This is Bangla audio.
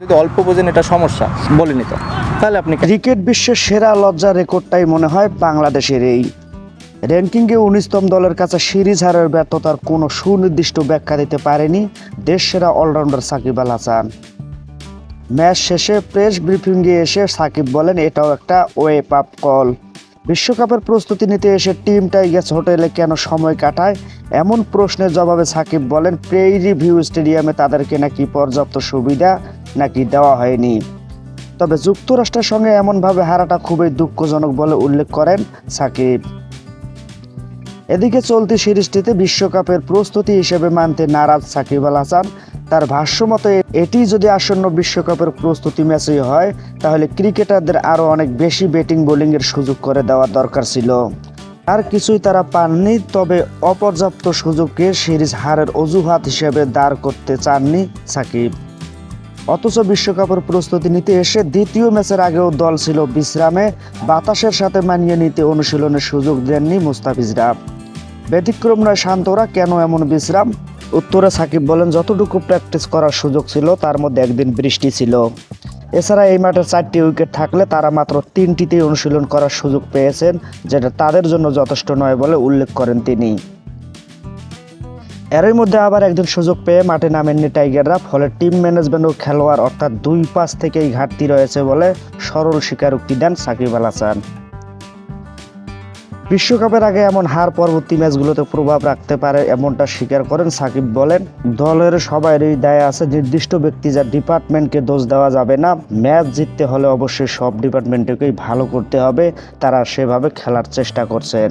যদি অল্প বোঝেন, এটা সমস্যা। বলিনি তো। তাহলে আপনি ক্রিকেট বিশ্বের সেরা লজ্জা রেকর্ডটাই মনে হয় বাংলাদেশের এই। র্যাঙ্কিংয়ে উনিশতম দলের কাছে সিরিজ হারের ব্যর্থতার কোনো সুনির্দিষ্ট ব্যাখ্যা দিতে পারেনি দেশ সেরা অলরাউন্ডার সাকিব আল হাসান। ম্যাচ শেষে প্রেস ব্রিফিংয়ে এসে সাকিব বলেন, এটাও একটা ওয়েপ আপ কল। বিশ্বকাপের প্রস্তুতি নিতে এসে টিম টাইগার্স হোটেলে কেন সময় কাটায়? এমন প্রশ্নের জবাবে সাকিব বলেন, প্রেইরি ভিউ স্টেডিয়ামে তাদেরকে নাকি পর্যাপ্ত সুবিধা নাকি দেওয়া হয়নি। তবে যুক্তরাষ্ট্রের সঙ্গে এমনভাবে হারাটা খুবই দুঃখজনক বলে উল্লেখ করেন সাকিব। এদিকে চলতি সিরিজটিতে বিশ্বকাপের প্রস্তুতি হিসেবে মানতে নারাজ সাকিব আল হাসান। তার ভাষ্য মতে এটি যদি আসন্ন বিশ্বকাপের প্রস্তুতি ম্যাচই হয়, তাহলে ক্রিকেটারদের আরও অনেক বেশি ব্যাটিং বোলিংয়ের সুযোগ করে দেওয়া দরকার ছিল। আর কিছুই তারা পাননি, তবে অপর্যাপ্ত সুযোগকে সিরিজ হারের অজুহাত হিসেবে দাঁড় করতে চাননি সাকিব। অথচ বিশ্বকাপের প্রস্তুতি নিতে এসে দ্বিতীয় ম্যাচের আগেও দল ছিল বিশ্রামে, বাতাসের সাথে মানিয়ে নিতে অনুশীলনের সুযোগ দেননি মুস্তাফিজরা। ব্যতিক্রম নয় শান্তরা, কেন এমন বিশ্রাম? উত্তরে সাকিব বলেন, যতটুকু প্র্যাকটিস করার সুযোগ ছিল, তার মধ্যে একদিন বৃষ্টি ছিল। এছাড়া এই মাঠে চারটি উইকেট থাকলে তারা মাত্র তিনটিতেই অনুশীলন করার সুযোগ পেয়েছেন, যেটা তাদের জন্য যথেষ্ট নয় বলে উল্লেখ করেন তিনি। এরই মধ্যে আবার একদিন সুযোগ পেয়ে মাঠে নামেননি টাইগাররা, ফলে টিম ম্যানেজমেন্ট ও খেলোয়াড় অর্থাৎ দুই পাশ থেকেই ঘাটতি রয়েছে বলে সরল স্বীকারোক্তি দেন সাকিব আল হাসান। বিশ্বকাপের আগে এমন হার পরবর্তী ম্যাচগুলোতে প্রভাব রাখতে পারে এমনটা স্বীকার করেন সাকিব বলেন, দলের সবাইয়েরই দায় আছে নির্দিষ্ট ব্যক্তি যা ডিপার্টমেন্টকে দোষ দেওয়া যাবে না। ম্যাচ জিততে হলে অবশ্যই সব ডিপার্টমেন্টকেই ভালো করতে হবে। তারা সেভাবে খেলার চেষ্টা করছেন।